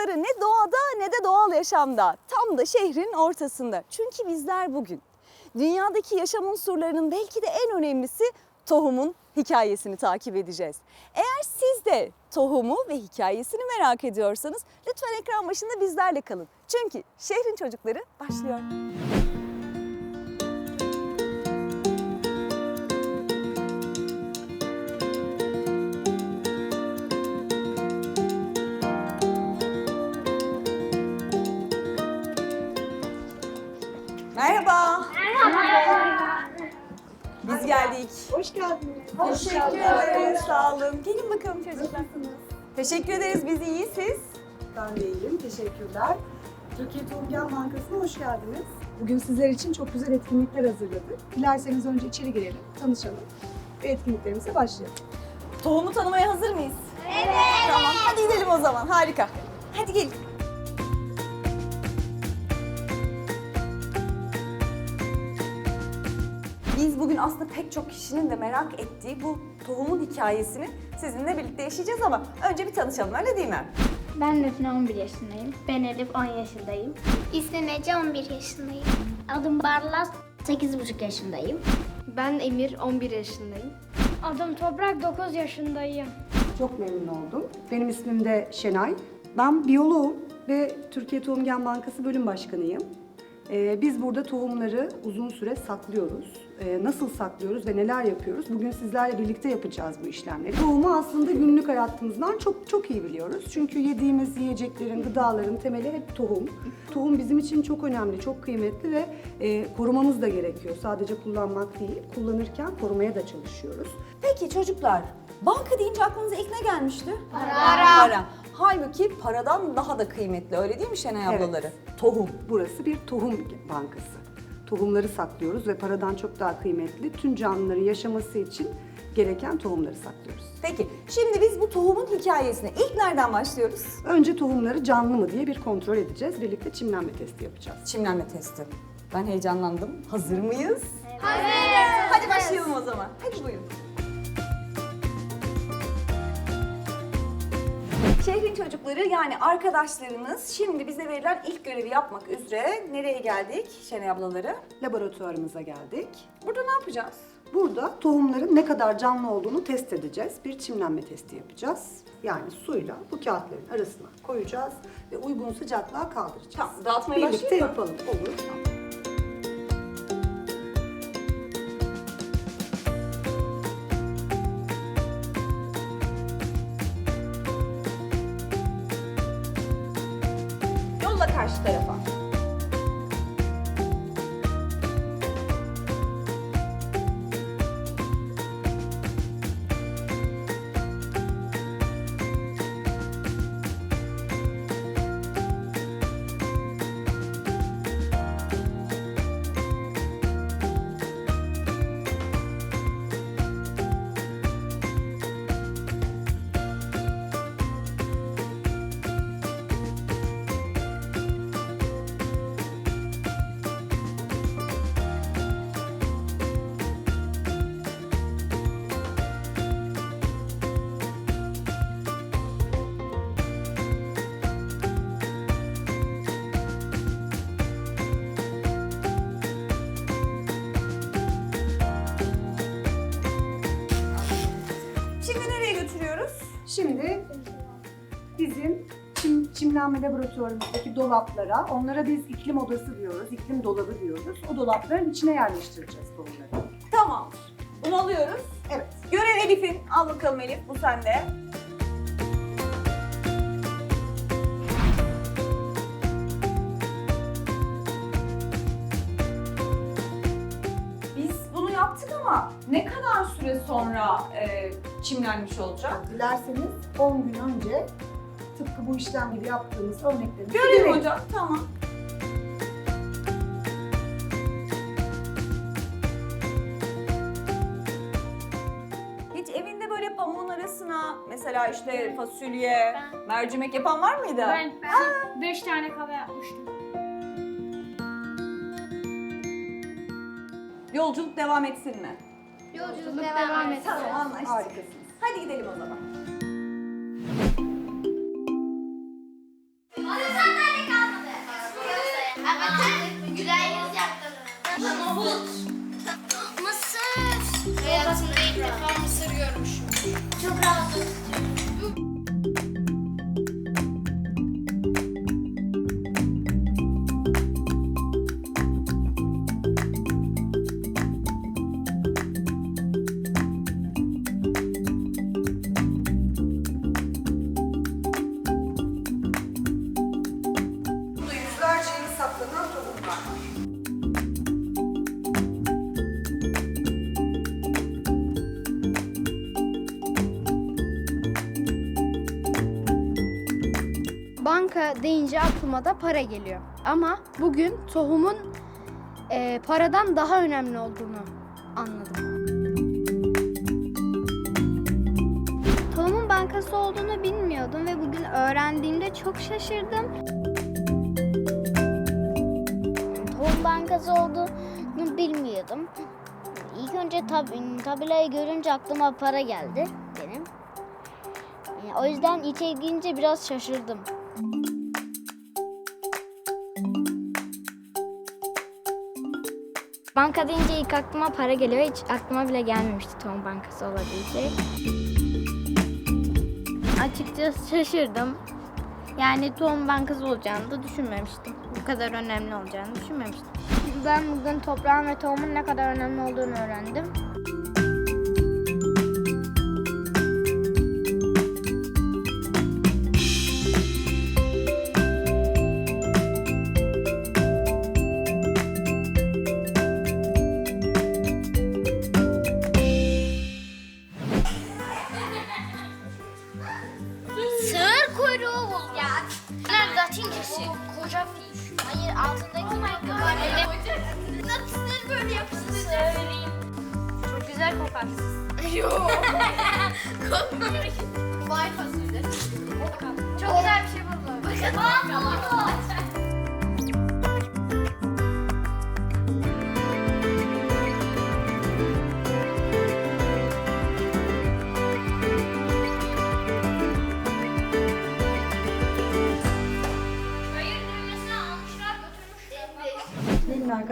çocukları ne doğada ne de doğal yaşamda. Tam da şehrin ortasında. Çünkü bizler bugün dünyadaki yaşam unsurlarının belki de en önemlisi tohumun hikayesini takip edeceğiz. Eğer siz de tohumu ve hikayesini merak ediyorsanız lütfen ekran başında bizlerle kalın. Çünkü şehrin çocukları başlıyor. Merhaba. Biz geldik. Hoş geldiniz. Teşekkür ederiz. Sağ olun. Gelin bakalım çocuklar. Teşekkür ederiz. Biz iyiyiz. Siz? Ben de iyiyim. Teşekkürler. Türkiye Tohumgen Bankası'na hoş geldiniz. Bugün sizler için çok güzel etkinlikler hazırladık. Dilerseniz önce içeri girelim, tanışalım ve etkinliklerimize başlayalım. Tohumu tanımaya hazır mıyız? Evet. Tamam. Hadi gidelim o zaman. Harika. Hadi gelin. Biz bugün aslında pek çok kişinin de merak ettiği bu tohumun hikayesini sizinle birlikte yaşayacağız ama önce bir tanışalım öyle değil mi? Ben Defne 11 yaşındayım. Ben Elif 10 yaşındayım. İsmim Ece, 11 yaşındayım. Adım Barlas 8,5 yaşındayım. Ben Emir, 11 yaşındayım. Adım Toprak 9 yaşındayım. Çok memnun oldum. Benim ismim de Şenay. Ben biyoloğum ve Türkiye Tohumgen Bankası bölüm başkanıyım. Ee, biz burada tohumları uzun süre saklıyoruz. Ee, nasıl saklıyoruz ve neler yapıyoruz? Bugün sizlerle birlikte yapacağız bu işlemleri. Tohumu aslında günlük hayatımızdan çok çok iyi biliyoruz. Çünkü yediğimiz yiyeceklerin, gıdaların temeli hep tohum. Tohum bizim için çok önemli, çok kıymetli ve e, korumamız da gerekiyor. Sadece kullanmak değil, kullanırken korumaya da çalışıyoruz. Peki çocuklar, banka deyince aklınıza ilk ne gelmişti? Para. Para. Halbuki paradan daha da kıymetli öyle değil mi Şenay Evet. ablaları? Tohum. Burası bir tohum bankası. Tohumları saklıyoruz ve paradan çok daha kıymetli. Tüm canlıların yaşaması için gereken tohumları saklıyoruz. Peki şimdi biz bu tohumun hikayesine ilk nereden başlıyoruz? Önce tohumları canlı mı diye bir kontrol edeceğiz. Birlikte çimlenme testi yapacağız. Çimlenme testi. Ben heyecanlandım. Hazır mıyız? Hazırız. Hadi başlayalım o zaman. Hadi buyurun. Şehrin çocukları yani arkadaşlarınız şimdi bize verilen ilk görevi yapmak üzere nereye geldik Şenay ablaları? Laboratuvarımıza geldik. Burada ne yapacağız? Burada tohumların ne kadar canlı olduğunu test edeceğiz. Bir çimlenme testi yapacağız. Yani suyla bu kağıtların arasına koyacağız ve uygun sıcaklığa kaldıracağız. Tamam, dağıtmaya Birlikte başlayayım mı? yapalım. Olur. Yolla çimlenme laboratuvarımızdaki dolaplara, onlara biz iklim odası diyoruz, iklim dolabı diyoruz. O dolapların içine yerleştireceğiz tohumları. Tamamdır. Bunu alıyoruz. Evet. Görev Elif'in. Al bakalım Elif bu sende. Biz bunu yaptık ama ne kadar süre sonra e, çimlenmiş olacak? Dilerseniz 10 gün önce tıpkı bu işlem gibi yaptığımız örneklerimizi Görelim hocam. Tamam. Hiç evinde böyle pamuğun arasına mesela işte fasulye, mercimek yapan var mıydı? Ben 5 tane kava yapmıştım. Yolculuk devam etsin mi? Yolculuk devam etsin. Tamam anlaştık. Harikasınız. Hadi gidelim o zaman. Banka deyince aklıma da para geliyor. Ama bugün tohumun eee, paradan daha önemli olduğunu anladım. Tohumun bankası olduğunu bilmiyordum ve bugün öğrendiğimde çok şaşırdım. Tohum bankası olduğunu bilmiyordum. İlk önce tab tabelayı görünce aklıma para geldi benim. Yani O yüzden içe girince biraz şaşırdım. Banka deyince ilk aklıma para geliyor. Hiç aklıma bile gelmemişti tohum bankası olabileceği. Açıkçası şaşırdım. Yani tohum bankası olacağını da düşünmemiştim. Bu kadar önemli olacağını düşünmemiştim. Ben bugün toprağın ve tohumun ne kadar önemli olduğunu öğrendim.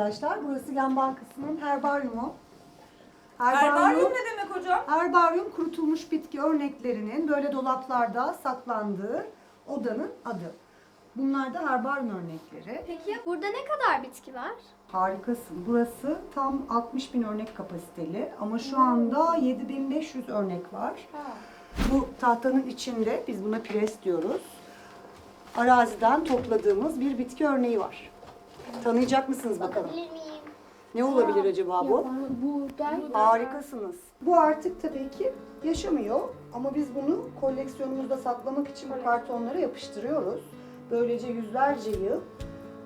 Arkadaşlar, burası Gen Bankası'nın herbaryumu. Herbaryum ne demek hocam? Herbaryum kurutulmuş bitki örneklerinin böyle dolaplarda saklandığı odanın adı. Bunlar da herbaryum örnekleri. Peki burada ne kadar bitki var? Harikasın. Burası tam 60 bin örnek kapasiteli ama şu anda 7500 örnek var. Bu tahtanın içinde biz buna pres diyoruz. Araziden topladığımız bir bitki örneği var. Tanıyacak mısınız bakalım? Miyim? Ne olabilir acaba bu? Buğday. Harikasınız. Bu artık tabii ki yaşamıyor ama biz bunu koleksiyonumuzda saklamak için bu kartonlara yapıştırıyoruz. Böylece yüzlerce yıl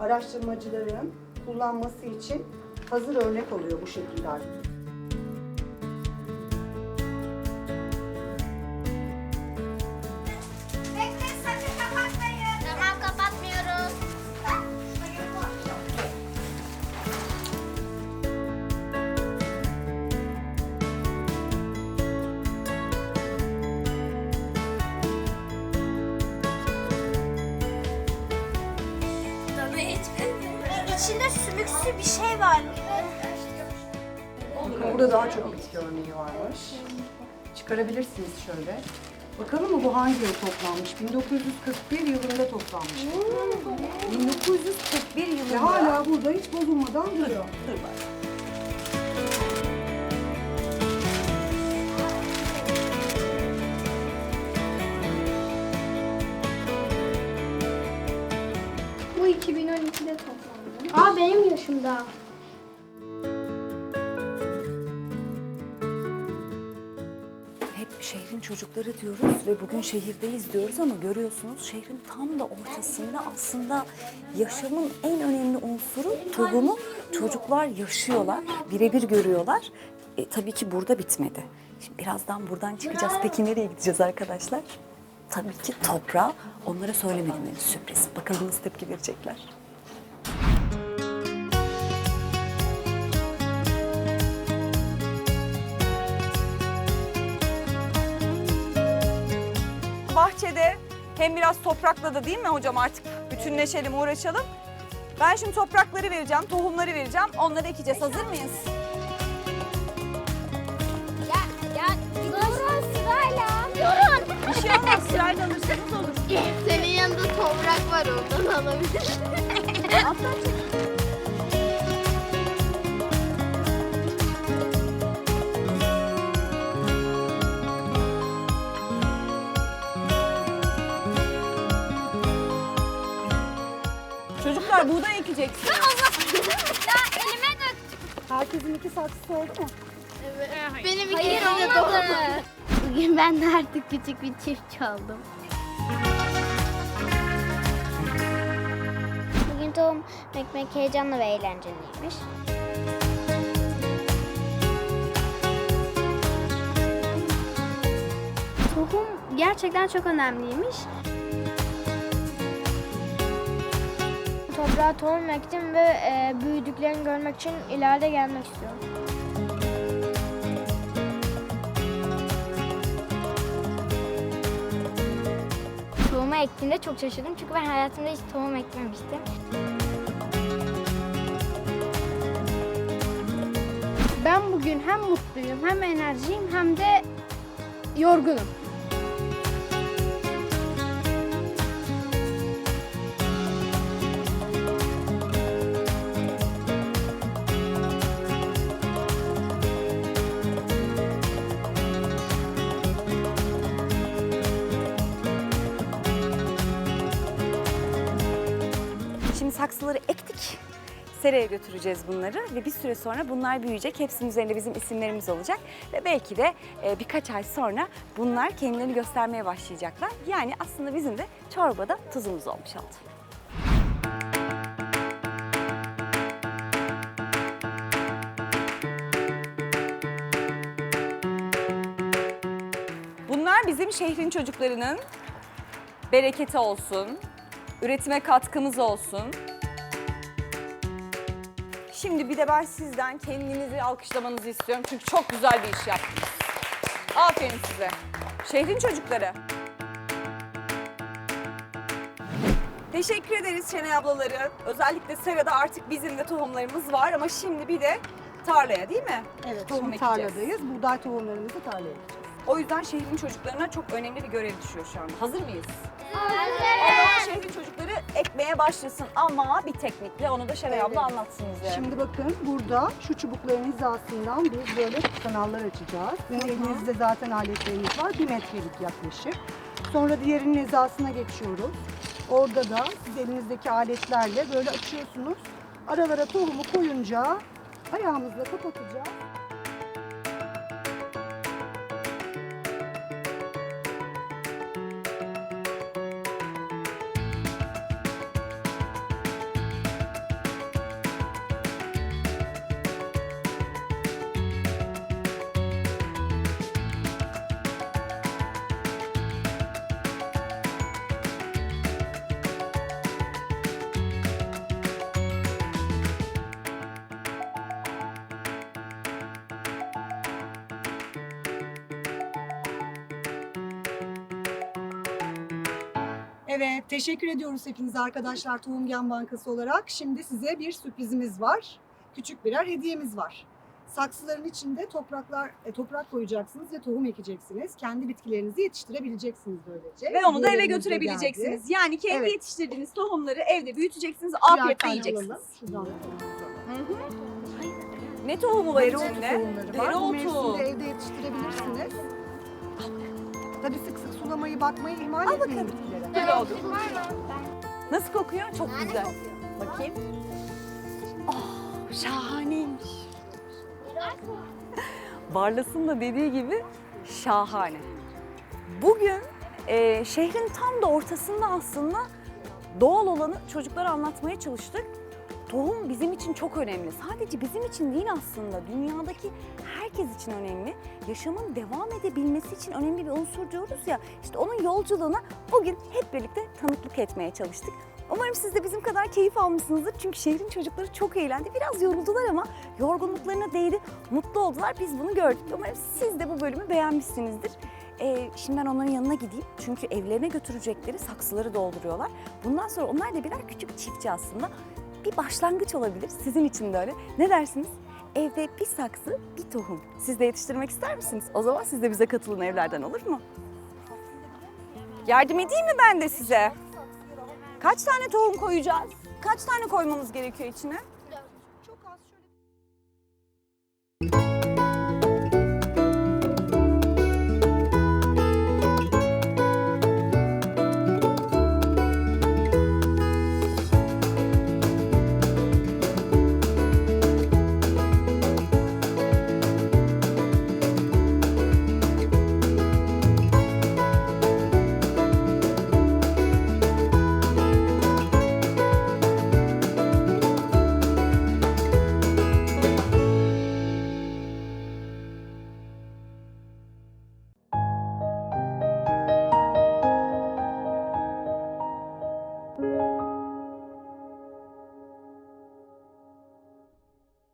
araştırmacıların kullanması için hazır örnek oluyor bu şekilde artık. Şey var. Burada daha çok bitki örneği varmış. Çıkarabilirsiniz şöyle. Bakalım mı bu hangi yıl toplanmış? 1941 yılında toplanmış. 1941 Ve yılında. hala burada hiç bozulmadan duruyor. Dur bak. Benim yaşımda. Hep şehrin çocukları diyoruz ve bugün şehirdeyiz diyoruz ama görüyorsunuz şehrin tam da ortasında aslında yaşamın en önemli unsuru tohumu çocuklar yaşıyorlar, birebir görüyorlar. E, tabii ki burada bitmedi. Şimdi birazdan buradan çıkacağız. Peki nereye gideceğiz arkadaşlar? Tabii ki toprağa. Onlara söylemedim henüz sürpriz. Bakalım nasıl tepki verecekler. Hem biraz toprakla da değil mi hocam artık bütünleşelim, uğraşalım. Ben şimdi toprakları vereceğim, tohumları vereceğim. Onları ekeceğiz. Hazır mıyız? Ya, ya, durun sırayla. Durun. Bir şey olmaz. Sırayla alırsanız olur. Senin yanında toprak var oradan alabilirsin. Çocuklar buğday ekeceksiniz. ya elime dök. Herkesin iki saksısı oldu mu? Benim iki olmadı. Bugün ben de artık küçük bir çiftçi oldum. Bugün tohum ekmek heyecanlı ve eğlenceliymiş. Tohum gerçekten çok önemliymiş. Toprağa tohum ektim ve e, büyüdüklerini görmek için ileride gelmek istiyorum. Tohumu ektiğimde çok şaşırdım çünkü ben hayatımda hiç tohum ekmemiştim. Ben bugün hem mutluyum, hem enerjiyim, hem de yorgunum. Seraya götüreceğiz bunları ve bir süre sonra bunlar büyüyecek. Hepsinin üzerinde bizim isimlerimiz olacak ve belki de e, birkaç ay sonra bunlar kendilerini göstermeye başlayacaklar. Yani aslında bizim de çorbada tuzumuz olmuş oldu. Bunlar bizim şehrin çocuklarının bereketi olsun, üretime katkımız olsun. Şimdi bir de ben sizden kendinizi alkışlamanızı istiyorum çünkü çok güzel bir iş yaptınız. Aferin size. Şehrin çocukları. Teşekkür ederiz Şenay ablaları. Özellikle serada artık bizim de tohumlarımız var ama şimdi bir de tarlaya değil mi? Evet, Tohum şimdi ekeceğiz. tarladayız. Buğday tohumlarımızı tarlaya ekeceğiz. O yüzden şehrin çocuklarına çok önemli bir görev düşüyor şu anda. Hazır mıyız? Ama şehrin çocukları ekmeye başlasın ama bir teknikle onu da Şenay abla Evet. anlatsın bize. Şimdi bakın burada şu çubukların hizasından biz böyle kanallar açacağız. Ve elinizde zaten aletlerimiz var. Bir metrelik yaklaşık. Sonra diğerinin hizasına geçiyoruz. Orada da siz elinizdeki aletlerle böyle açıyorsunuz. Aralara tohumu koyunca ayağımızla kapatacağız. Evet, teşekkür ediyoruz hepinize arkadaşlar Tohum Gen Bankası olarak. Şimdi size bir sürprizimiz var. Küçük birer hediyemiz var. Saksıların içinde topraklar, e, toprak koyacaksınız ve tohum ekeceksiniz. Kendi bitkilerinizi yetiştirebileceksiniz böylece. Ve onu da eve Hediyelerimiz de götürebileceksiniz. geldi. Yani kendi Evet. yetiştirdiğiniz tohumları evde büyüteceksiniz, Birer afiyetle tane yiyeceksiniz. alalım. Şuradan da alalım. Ne tohumu var Dereotu içinde? tohumları var. Bu Dereotu. mevsimde evde yetiştirebilirsiniz. Tabii sık sık sulamayı, bakmayı ihmal etmeyin bitkilere. Dereotu. Nasıl kokuyor? Çok güzel. Bakayım. Oh, şahaneymiş. Barlas'ın da dediği gibi şahane. Bugün e, şehrin tam da ortasında aslında doğal olanı çocuklara anlatmaya çalıştık. Tohum bizim için çok önemli. Sadece bizim için değil aslında. Dünyadaki herkes için önemli. Yaşamın devam edebilmesi için önemli bir unsur diyoruz ya. İşte onun yolculuğuna bugün hep birlikte tanıklık etmeye çalıştık. Umarım siz de bizim kadar keyif almışsınızdır. Çünkü şehrin çocukları çok eğlendi. Biraz yoruldular ama yorgunluklarına değdi. Mutlu oldular. Biz bunu gördük. Umarım siz de bu bölümü beğenmişsinizdir. Ee, şimdi ben onların yanına gideyim. Çünkü evlerine götürecekleri saksıları dolduruyorlar. Bundan sonra onlar da birer küçük çiftçi aslında. bir başlangıç olabilir. Sizin için de öyle. Ne dersiniz? Evde bir saksı, bir tohum. Siz de yetiştirmek ister misiniz? O zaman siz de bize katılın evlerden olur mu? Yardım edeyim mi ben de size? Kaç tane tohum koyacağız? Kaç tane koymamız gerekiyor içine? Çok az şöyle